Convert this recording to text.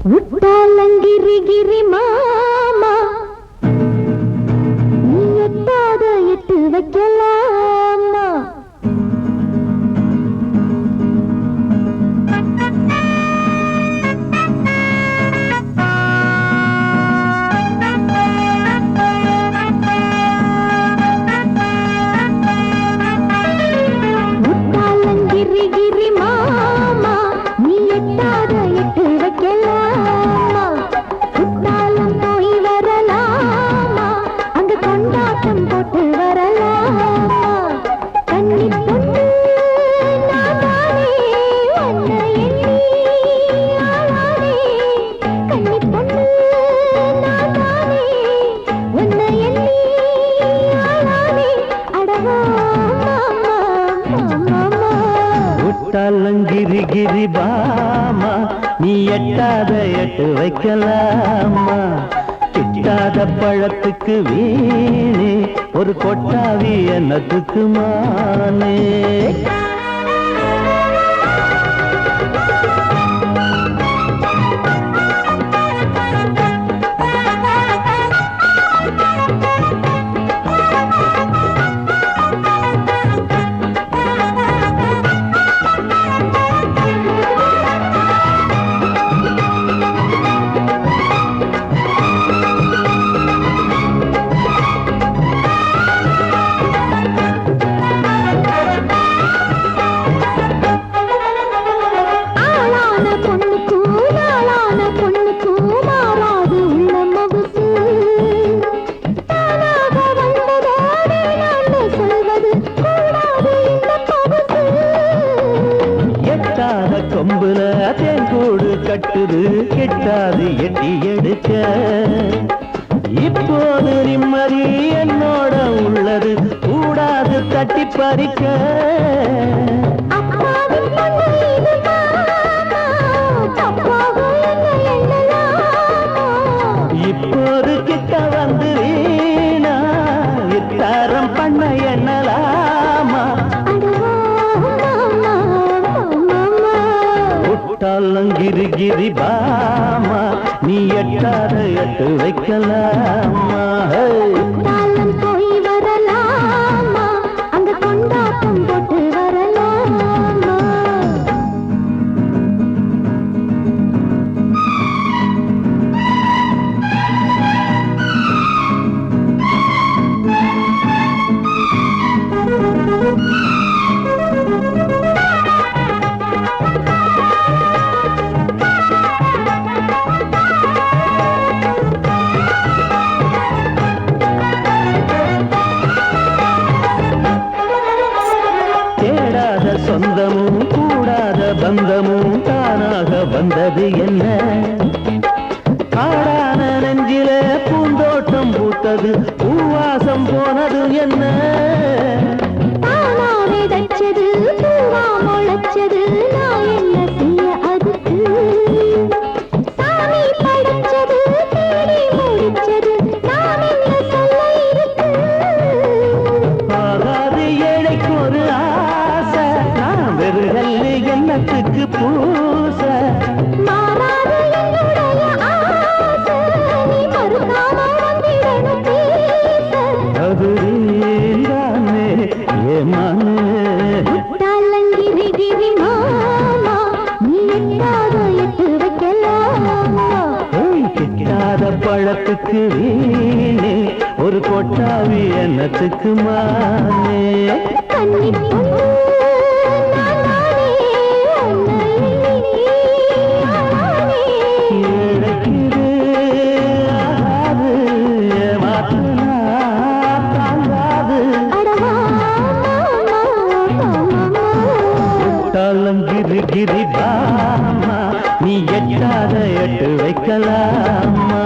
ఉట్టాలంగిరి గిరి మా கிரி கிரி பாமா நீ எட்டாத எட்டு வைக்கலாமா? கிட்டாத பழத்துக்கு வீணே ஒரு கொட்டாவி என்னத்துக்கு மானே? கொம்புல தேன் கூடு கட்டுது கெட்டாது எட்டி எடுக்க. கிரி கிரி பாமா நீ எட்டாத எட்டு வைக்கலாமா? வந்தது என்ன? காடான நெஞ்சிலே பூந்தோட்டம் பூத்தது பூவாசம் போனது என்ன? பூவா முளைச்சது. கணத்துக்கு வீணே ஒரு கொட்டாவி எண்ணத்துக்கு மானே. கிரி கிரி பாமா நீ எட்டாத எட்டு வைக்கலாமா?